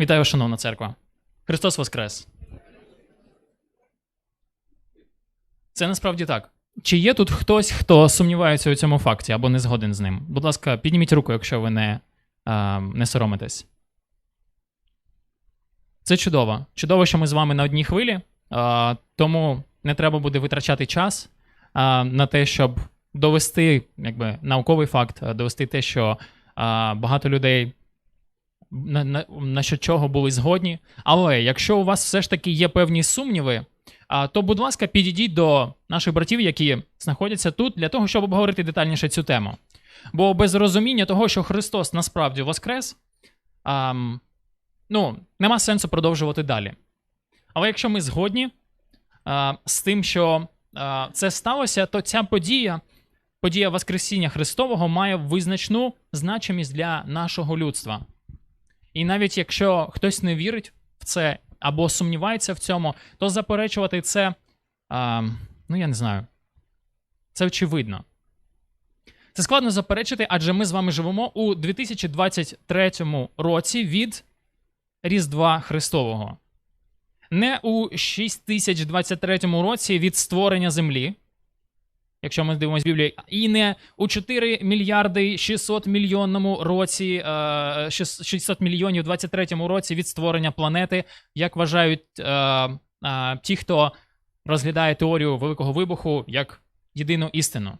Вітаю, шановна церква. Христос Воскрес. Це насправді так. Чи є тут хтось, хто сумнівається у цьому факті або не згоден з ним? Будь ласка, підніміть руку, якщо ви не, а, не соромитесь. Це чудово. Чудово, що ми з вами на одній хвилі, а, тому не треба буде витрачати час а, на те, щоб довести якби, науковий факт, довести те, що а, багато людей на, на, на що чого були згодні. Але якщо у вас все ж таки є певні сумніви, а, то, будь ласка, підійдіть до наших братів, які знаходяться тут, для того, щоб обговорити детальніше цю тему. Бо без розуміння того, що Христос насправді воскрес, а, ну, нема сенсу продовжувати далі. Але якщо ми згодні а, з тим, що а, це сталося, то ця подія, подія Воскресіння Христового, має визначну значимість для нашого людства. І навіть якщо хтось не вірить в це або сумнівається в цьому, то заперечувати це, а, ну я не знаю, це очевидно. Це складно заперечити, адже ми з вами живемо у 2023 році від Різдва Христового. Не у 6023 році від створення землі, якщо ми дивимося Біблію, і не у 4 мільярди 600 мільйонному році, е, 600 мільйонів 23 році від створення планети, як вважають е, е, ті, хто розглядає теорію Великого Вибуху як єдину істину.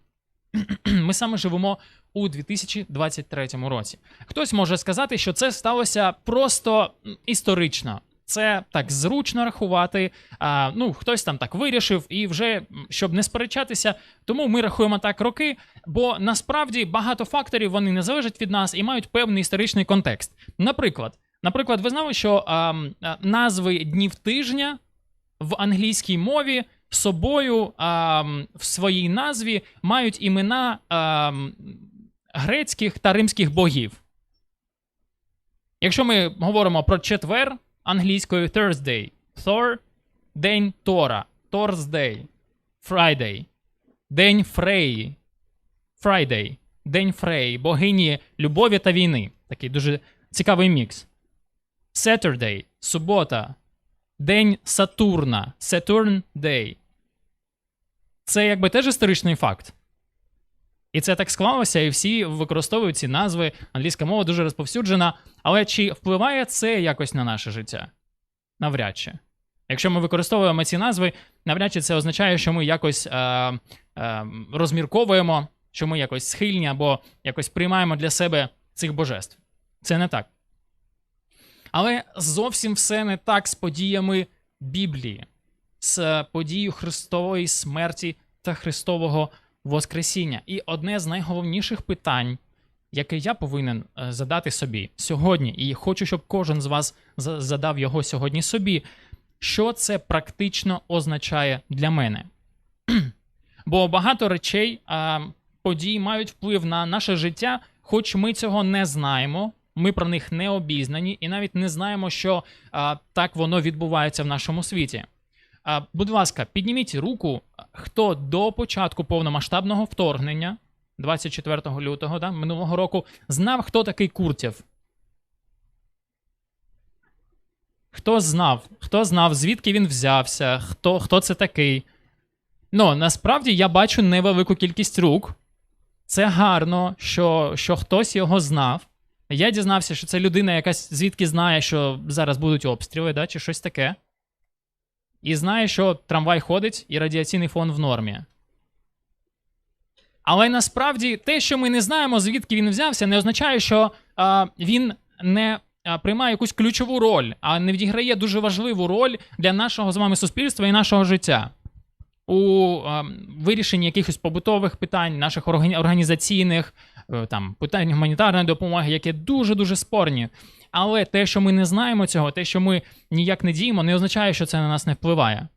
Ми саме живемо у 2023 році. Хтось може сказати, що це сталося просто історично. Це так зручно рахувати. А, ну, хтось там так вирішив, і вже щоб не сперечатися, тому ми рахуємо так роки. Бо насправді багато факторів вони не залежать від нас і мають певний історичний контекст. Наприклад, наприклад, ви знали, що а, назви днів тижня в англійській мові собою а, в своїй назві мають імена а, грецьких та римських богів. Якщо ми говоримо про четвер англійською Thursday, Thor – день Тора, Thursday, Friday, день Фреї, Friday, день Фреї, богині любові та війни. Такий дуже цікавий мікс. Saturday – субота, день Сатурна, Saturn Day. Це якби теж історичний факт. І це так склалося, і всі використовують ці назви. Англійська мова дуже розповсюджена. Але чи впливає це якось на наше життя? Навряд чи. Якщо ми використовуємо ці назви, навряд чи це означає, що ми якось е, е, розмірковуємо, що ми якось схильні або якось приймаємо для себе цих божеств. Це не так. Але зовсім все не так з подіями Біблії, з подією Христової смерті та Христового Воскресіння. І одне з найголовніших питань, яке я повинен е, задати собі сьогодні, і хочу, щоб кожен з вас задав його сьогодні собі, що це практично означає для мене. Бо багато речей, подій мають вплив на наше життя, хоч ми цього не знаємо, ми про них не обізнані, і навіть не знаємо, що а, так воно відбувається в нашому світі. Будь ласка, підніміть руку, хто до початку повномасштабного вторгнення 24 лютого да, минулого року знав, хто такий Куртєв. Хто знав, хто знав, звідки він взявся, хто, хто це такий. Ну, насправді я бачу невелику кількість рук. Це гарно, що, що хтось його знав. Я дізнався, що це людина, якась звідки знає, що зараз будуть обстріли, да, чи щось таке. І знає, що трамвай ходить і радіаційний фон в нормі. Але насправді те, що ми не знаємо, звідки він взявся, не означає, що а, він не приймає якусь ключову роль, а не відіграє дуже важливу роль для нашого з вами суспільства і нашого життя. У а, вирішенні якихось побутових питань, наших органі- організаційних, е, там, питань гуманітарної допомоги, які дуже-дуже спорні. Але те, що ми не знаємо цього, те, що ми ніяк не діємо, не означає, що це на нас не впливає.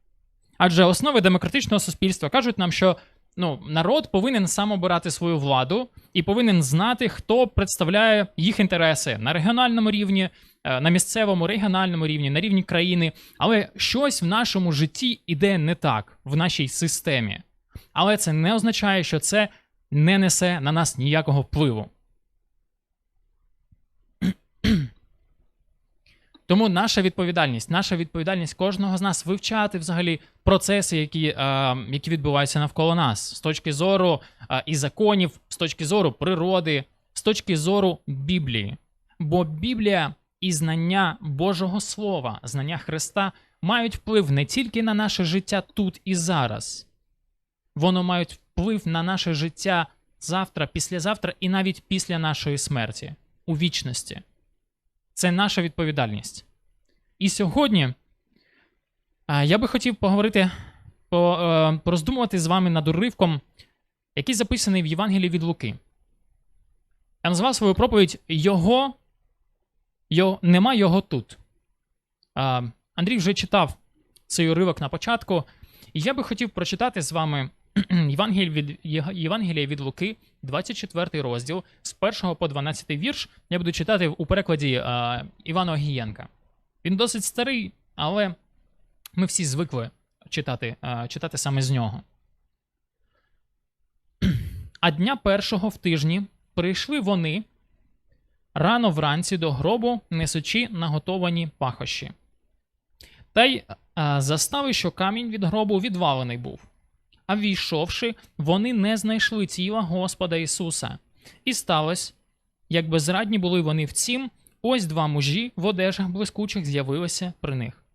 Адже основи демократичного суспільства кажуть нам, що ну, народ повинен сам обирати свою владу і повинен знати, хто представляє їх інтереси на регіональному рівні, е, на місцевому, регіональному рівні, на рівні країни. Але щось в нашому житті іде не так в нашій системі. Але це не означає, що це не несе на нас ніякого впливу. Тому наша відповідальність, наша відповідальність кожного з нас вивчати взагалі процеси, які, е, які відбуваються навколо нас, з точки зору е, і законів, з точки зору природи, з точки зору Біблії. Бо Біблія і знання Божого Слова, знання Христа мають вплив не тільки на наше життя тут і зараз, воно мають вплив на наше життя завтра, післязавтра і навіть після нашої смерті у вічності. Це наша відповідальність. І сьогодні я би хотів поговорити, по, е, пороздумувати з вами над уривком, який записаний в Євангелії від Луки. Я назвав свою проповідь Його, його нема його тут. Андрій вже читав цей уривок на початку, і я би хотів прочитати з вами Євангелія від, Євангелія від Луки, 24 розділ, з 1 по 12 вірш. Я буду читати у перекладі а, Івана Огієнка. Він досить старий, але ми всі звикли читати, а, читати саме з нього. А дня першого в тижні прийшли вони рано вранці до гробу, несучи наготовані пахощі. Та й а, застали, що камінь від гробу відвалений був. А війшовши, вони не знайшли тіла Господа Ісуса. І сталося, як безрадні були вони в цім, ось два мужі в одежах блискучих з'явилися при них.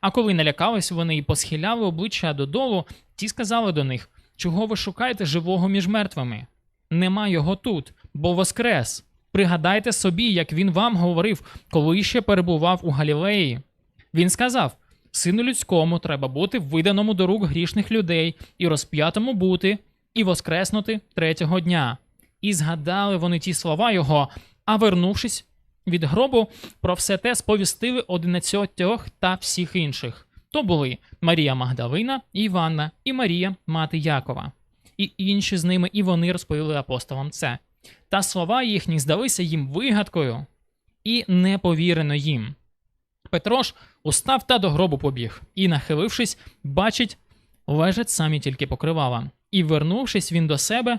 А коли налякались вони і посхиляли обличчя додолу, ті сказали до них: Чого ви шукаєте живого між мертвими? Нема його тут, бо воскрес. Пригадайте собі, як він вам говорив, коли ще перебував у Галілеї. Він сказав: Сину людському треба бути виданому до рук грішних людей, і розп'ятому бути, і воскреснути третього дня. І згадали вони ті слова його, а вернувшись від гробу, про все те сповістили одинадцятьох та всіх інших. То були Марія Магдалина, Іванна, і Марія, мати Якова, і інші з ними, і вони розповіли апостолам це. Та слова їхні здалися їм вигадкою, і не повірено їм. Петро ж устав та до гробу побіг, і, нахилившись, бачить, лежать самі тільки покривала. І, вернувшись він до себе,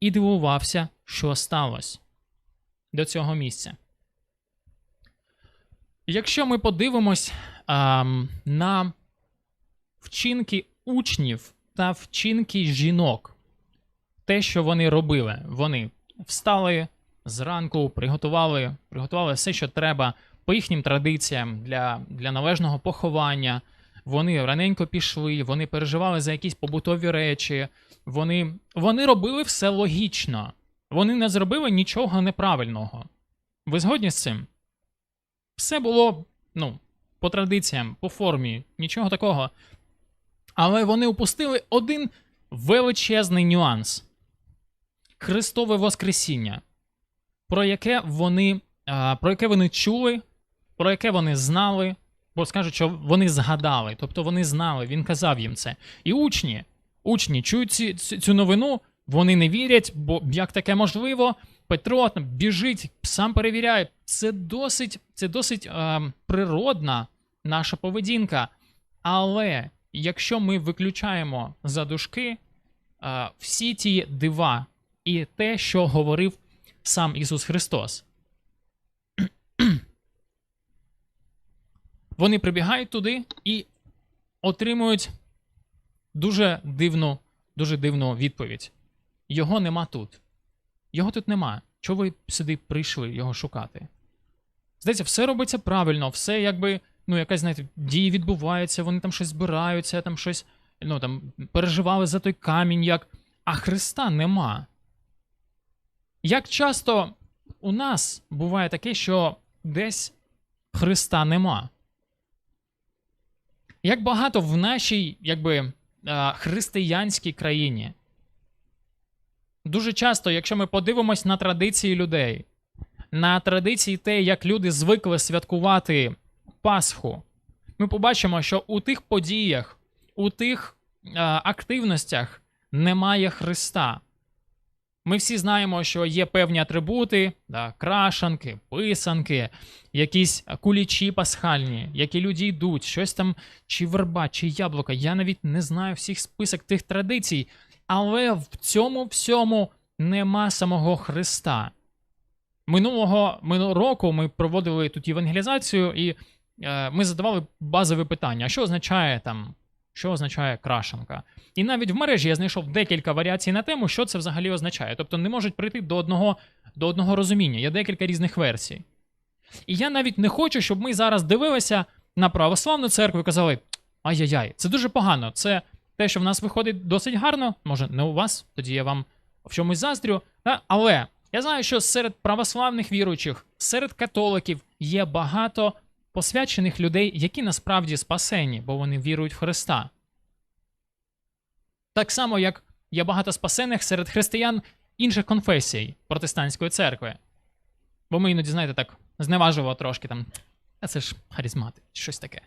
і дивувався, що сталося до цього місця. Якщо ми подивимось а, на вчинки учнів та вчинки жінок, те, що вони робили, вони встали зранку, приготували, приготували все, що треба по їхнім традиціям для, для належного поховання. Вони раненько пішли, вони переживали за якісь побутові речі, вони, вони робили все логічно, вони не зробили нічого неправильного. Ви згодні з цим? Все було, ну, по традиціям, по формі, нічого такого. Але вони упустили один величезний нюанс Христове Воскресіння, про яке вони, про яке вони чули, про яке вони знали, бо скажуть, що вони згадали, тобто вони знали, він казав їм це. І учні, учні чують ці, цю новину, вони не вірять, бо як таке можливо, Петро біжить, сам перевіряє. Це досить це досить е, природна наша поведінка. Але якщо ми виключаємо за дужки е, всі ті дива і те, що говорив сам Ісус Христос, вони прибігають туди і отримують дуже дивну, дуже дивну відповідь. Його нема тут. Його тут нема. Чого ви сюди прийшли його шукати? Здається, все робиться правильно, все якби, ну, якась, знаєте, дії відбуваються, вони там щось збираються, там щось, ну там переживали за той камінь, як. А Христа нема. Як часто у нас буває таке, що десь Христа нема? Як багато в нашій, якби, християнській країні Дуже часто, якщо ми подивимось на традиції людей, на традиції те, як люди звикли святкувати Пасху, ми побачимо, що у тих подіях, у тих активностях немає Христа. Ми всі знаємо, що є певні атрибути, да, крашанки, писанки, якісь кулічі пасхальні, які люди йдуть, щось там, чи верба, чи яблука. Я навіть не знаю всіх список тих традицій, але в цьому всьому нема самого Христа. Минулого минулого року ми проводили тут євангелізацію, і е, ми задавали базове питання: що означає там, що означає крашенка? І навіть в мережі я знайшов декілька варіацій на тему, що це взагалі означає. Тобто не можуть прийти до одного, до одного розуміння. Є декілька різних версій. І я навіть не хочу, щоб ми зараз дивилися на православну церкву і казали: ай-яй-яй, це дуже погано. Це те, що в нас виходить досить гарно. Може, не у вас, тоді я вам в чомусь заздрю. Але я знаю, що серед православних віруючих, серед католиків є багато посвячених людей, які насправді спасені, бо вони вірують в Христа. Так само, як є багато спасених серед християн інших конфесій протестантської церкви. Бо ми іноді, знаєте, так зневажливо трошки там. А це ж харизмати, щось таке.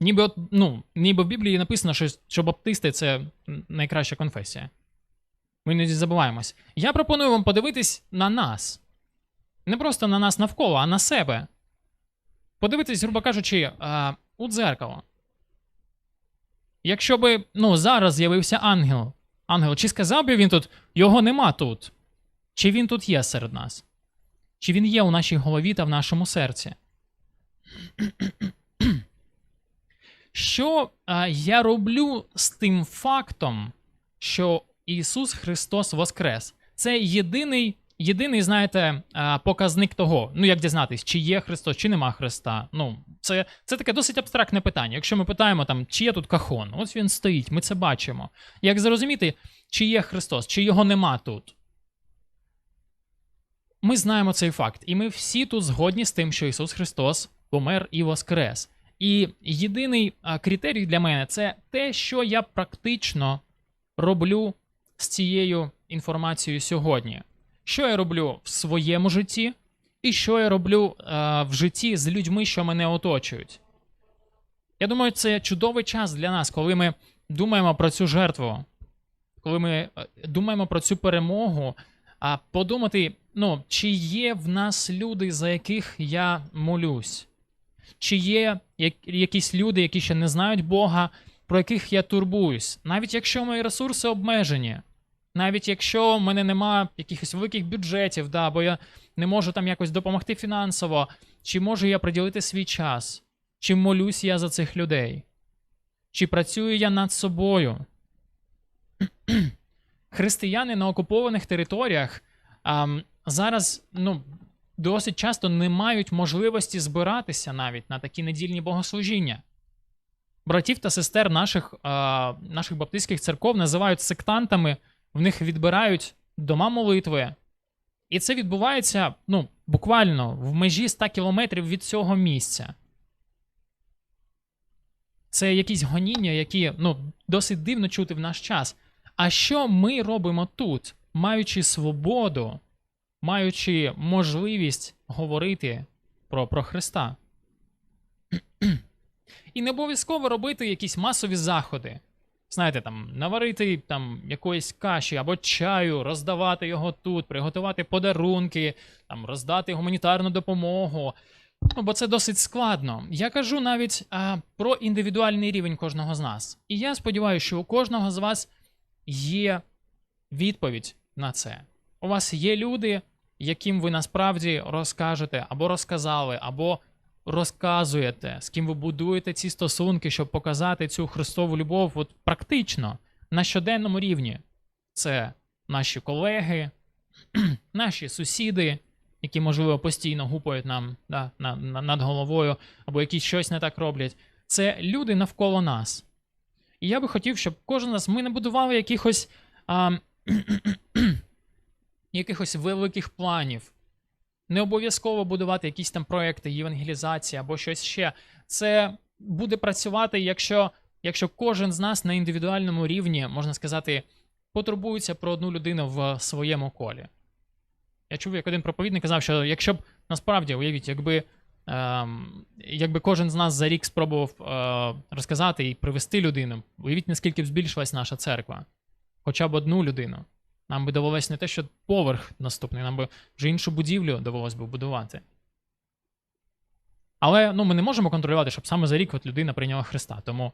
Ніби от, ну, ніби в Біблії написано, що, що баптисти це найкраща конфесія. Ми іноді забуваємось. Я пропоную вам подивитись на нас. Не просто на нас навколо, а на себе. Подивитись, грубо кажучи, а, у дзеркало. Якщо би ну, зараз з'явився ангел, ангел, чи сказав би він тут, його нема тут? Чи він тут є серед нас? Чи він є у нашій голові та в нашому серці? Що а, я роблю з тим фактом, що Ісус Христос Воскрес? Це єдиний, єдиний, знаєте, показник того, ну як дізнатись, чи є Христос, чи нема Христа. Ну, це, це таке досить абстрактне питання. Якщо ми питаємо, там, чи є тут кахон, ось він стоїть, ми це бачимо. Як зрозуміти, чи є Христос, чи його нема тут? Ми знаємо цей факт, і ми всі тут згодні з тим, що Ісус Христос помер і воскрес. І єдиний критерій для мене це те, що я практично роблю з цією інформацією сьогодні. Що я роблю в своєму житті, і що я роблю а, в житті з людьми, що мене оточують. Я думаю, це чудовий час для нас, коли ми думаємо про цю жертву, коли ми е, думаємо про цю перемогу, а подумати, ну, чи є в нас люди, за яких я молюсь, чи є якісь люди, які ще не знають Бога, про яких я турбуюсь, навіть якщо мої ресурси обмежені, навіть якщо в мене нема якихось великих бюджетів, да, бо я не можу там якось допомогти фінансово, чи можу я приділити свій час, чи молюсь я за цих людей, чи працюю я над собою. Християни на окупованих територіях ам, зараз ну, досить часто не мають можливості збиратися навіть на такі недільні богослужіння. Братів та сестер наших, а, наших баптистських церков називають сектантами, в них відбирають дома молитви. І це відбувається ну, буквально в межі 100 кілометрів від цього місця. Це якісь гоніння, які ну, досить дивно чути в наш час. А що ми робимо тут, маючи свободу, маючи можливість говорити про, про Христа? І не обов'язково робити якісь масові заходи. Знаєте, там, наварити там якоїсь каші або чаю, роздавати його тут, приготувати подарунки, там, роздати гуманітарну допомогу. Ну, бо це досить складно. Я кажу навіть а, про індивідуальний рівень кожного з нас. І я сподіваюся, що у кожного з вас є відповідь на це. У вас є люди, яким ви насправді розкажете, або розказали, або розказуєте, з ким ви будуєте ці стосунки, щоб показати цю Христову любов от практично на щоденному рівні. Це наші колеги, наші сусіди, які, можливо, постійно гупають нам да, на, на, над головою, або які щось не так роблять. Це люди навколо нас. І я би хотів, щоб кожен з нас ми не будували якихось, а, якихось великих планів. Не обов'язково будувати якісь там проекти, євангелізації або щось ще. Це буде працювати, якщо, якщо кожен з нас на індивідуальному рівні, можна сказати, потурбується про одну людину в своєму колі. Я чув, як один проповідник казав, що якщо б насправді уявіть, якби, ем, якби кожен з нас за рік спробував е, розказати і привести людину, уявіть, наскільки б збільшилась наша церква, хоча б одну людину. Нам би довелось не те, що поверх наступний, нам би вже іншу будівлю довелось би будувати. Але ну, ми не можемо контролювати, щоб саме за рік от людина прийняла Христа. Тому,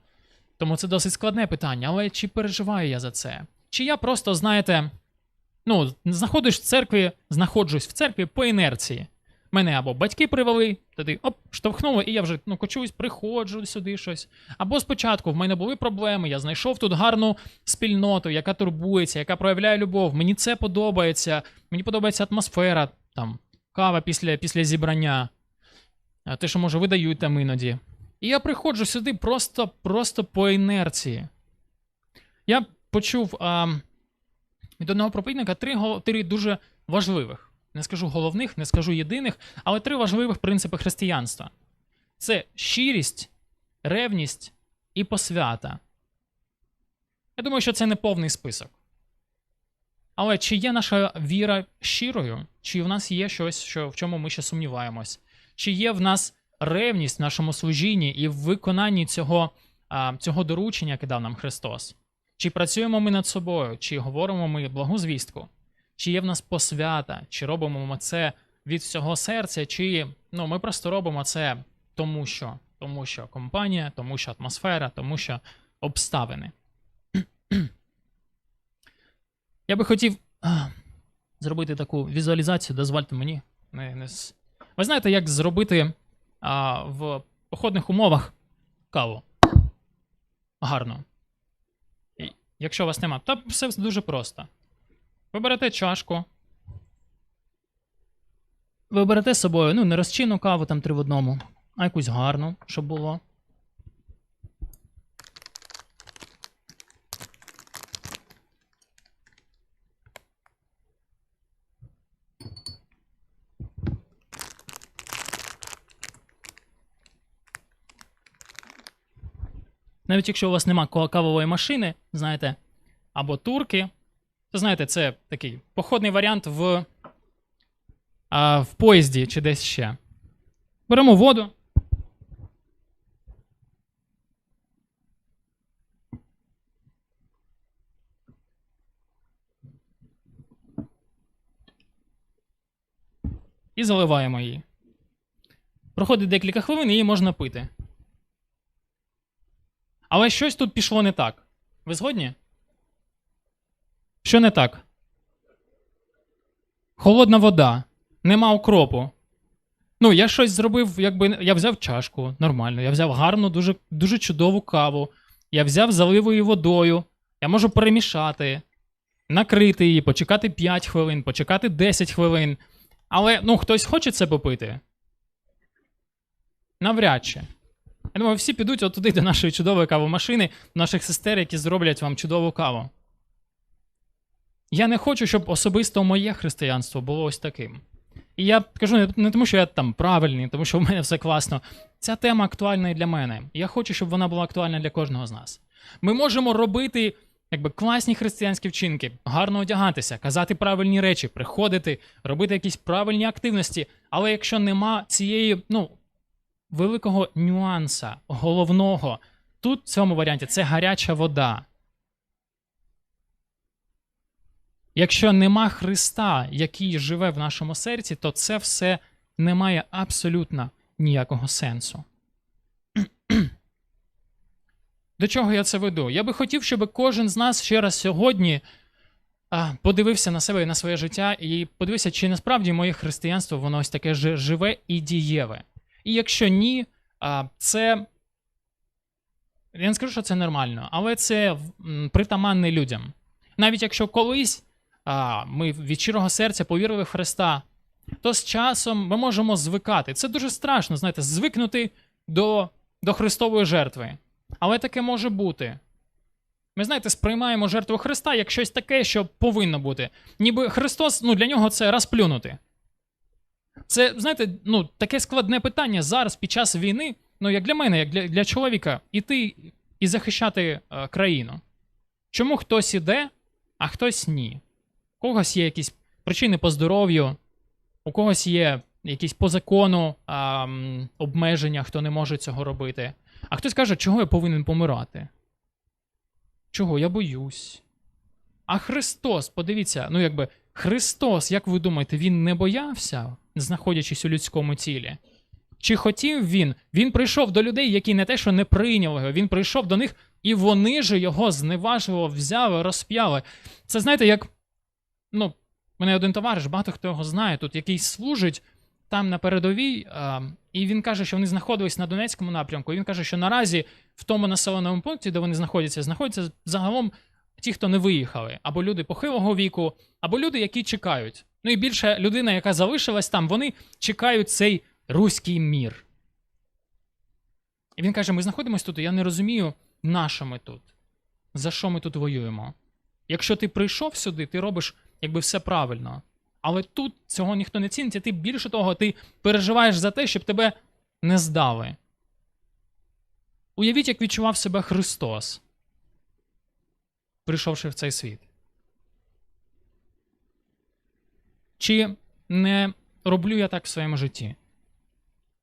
тому це досить складне питання. Але чи переживаю я за це? Чи я просто, знаєте, ну, знаходиш в церкві, знаходжусь в церкві по інерції. Мене або батьки привели, тоді оп, штовхнули, і я вже ну, кочусь, приходжу сюди щось. Або спочатку в мене були проблеми, я знайшов тут гарну спільноту, яка турбується, яка проявляє любов. Мені це подобається, мені подобається атмосфера, там, кава після, після зібрання, те, що може видають там іноді. І я приходжу сюди просто, просто по інерції. Я почув а, від одного проповідника три, три дуже важливих. Не скажу головних, не скажу єдиних, але три важливих принципи християнства: це щирість, ревність і посвята. Я думаю, що це не повний список. Але чи є наша віра щирою? Чи в нас є щось, що, в чому ми ще сумніваємось? Чи є в нас ревність в нашому служінні і в виконанні цього, цього доручення, яке дав нам Христос? Чи працюємо ми над собою, чи говоримо ми благу звістку? Чи є в нас посвята, чи робимо ми це від всього серця, чи ну, ми просто робимо це тому що, тому що компанія, тому що атмосфера, тому що обставини. Я би хотів зробити таку візуалізацію, дозвольте мені. Не, не... Ви знаєте, як зробити а, в походних умовах каву? Гарно. Якщо у вас нема, то все дуже просто. Ви берете чашку. Ви берете з собою, ну, не розчинну каву там три в одному, а якусь гарну, щоб було. Навіть якщо у вас нема кавової машини, знаєте, або турки, то знаєте, це такий походний варіант в, а, в поїзді чи десь ще. Беремо воду. І заливаємо її. Проходить декілька хвилин, і її можна пити. Але щось тут пішло не так. Ви згодні? Що не так? Холодна вода. Нема укропу. Ну, я щось зробив, якби. Я взяв чашку нормально. Я взяв гарну, дуже, дуже чудову каву. Я взяв заливою водою. Я можу перемішати, накрити її, почекати 5 хвилин, почекати 10 хвилин. Але ну, хтось хоче це попити? Навряд чи. Я думаю, всі підуть от туди до нашої чудової кавомашини, до наших сестер, які зроблять вам чудову каву. Я не хочу, щоб особисто моє християнство було ось таким. І я кажу не, тому, що я там правильний, тому що в мене все класно. Ця тема актуальна і для мене. Я хочу, щоб вона була актуальна для кожного з нас. Ми можемо робити якби класні християнські вчинки, гарно одягатися, казати правильні речі, приходити, робити якісь правильні активності. Але якщо нема цієї, ну, великого нюанса, головного, тут в цьому варіанті це гаряча вода. Якщо нема Христа, який живе в нашому серці, то це все не має абсолютно ніякого сенсу. До чого я це веду? Я би хотів, щоб кожен з нас ще раз сьогодні подивився на себе і на своє життя і подивився, чи насправді моє християнство воно ось таке жи- живе і дієве. І якщо ні, це. Я не скажу, що це нормально, але це притаманне людям. Навіть якщо колись а, ми від щирого серця повірили в Христа, то з часом ми можемо звикати. Це дуже страшно, знаєте, звикнути до, до Христової жертви. Але таке може бути. Ми, знаєте, сприймаємо жертву Христа як щось таке, що повинно бути. Ніби Христос, ну, для нього це розплюнути. Це, знаєте, ну, таке складне питання зараз під час війни, ну, як для мене, як для, для чоловіка, іти і захищати е, країну. Чому хтось іде, а хтось ні? У когось є якісь причини по здоров'ю, у когось є якісь по закону а, обмеження, хто не може цього робити. А хтось каже, чого я повинен помирати? Чого? Я боюсь. А Христос, подивіться, ну якби Христос, як ви думаєте, він не боявся, знаходячись у людському тілі? Чи хотів він? Він прийшов до людей, які не те, що не прийняли його, він прийшов до них, і вони ж його зневажливо взяли, розп'яли. Це знаєте, як. Ну, мене один товариш, багато хто його знає, тут який служить там на передовій, а, і він каже, що вони знаходились на Донецькому напрямку. І він каже, що наразі в тому населеному пункті, де вони знаходяться, знаходяться загалом ті, хто не виїхали, або люди похилого віку, або люди, які чекають. Ну і більше людина, яка залишилась там, вони чекають цей руський мір. І він каже: ми знаходимося тут, я не розумію, на що ми тут, за що ми тут воюємо. Якщо ти прийшов сюди, ти робиш якби все правильно. Але тут цього ніхто не цінить, і ти більше того, ти переживаєш за те, щоб тебе не здали. Уявіть, як відчував себе Христос, прийшовши в цей світ. Чи не роблю я так в своєму житті?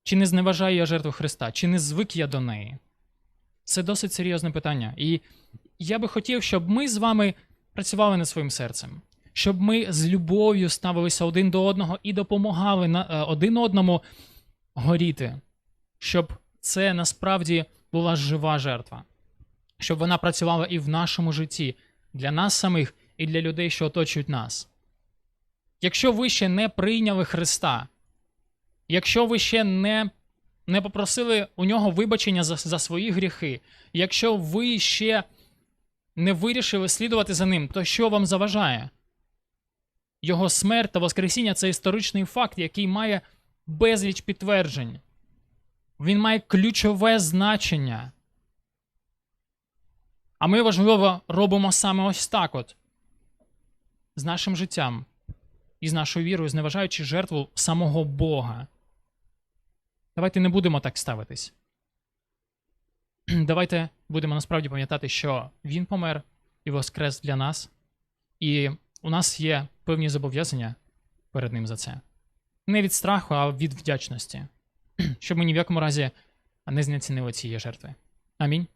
Чи не зневажаю я жертву Христа? Чи не звик я до неї? Це досить серйозне питання. І я би хотів, щоб ми з вами працювали над своїм серцем, щоб ми з любов'ю ставилися один до одного і допомагали е, один одному горіти, щоб це насправді була жива жертва, щоб вона працювала і в нашому житті для нас самих і для людей, що оточують нас. Якщо ви ще не прийняли Христа, якщо ви ще не, не попросили у нього вибачення за, за свої гріхи, якщо ви ще не вирішили слідувати за ним, то що вам заважає? Його смерть та Воскресіння це історичний факт, який має безліч підтверджень. Він має ключове значення. А ми важливо робимо саме ось так: от з нашим життям і з нашою вірою, зневажаючи жертву самого Бога. Давайте не будемо так ставитись. Давайте будемо насправді пам'ятати, що Він помер і воскрес для нас, і у нас є певні зобов'язання перед ним за це. Не від страху, а від вдячності, щоб ми ні в якому разі не знецінили цієї жертви. Амінь.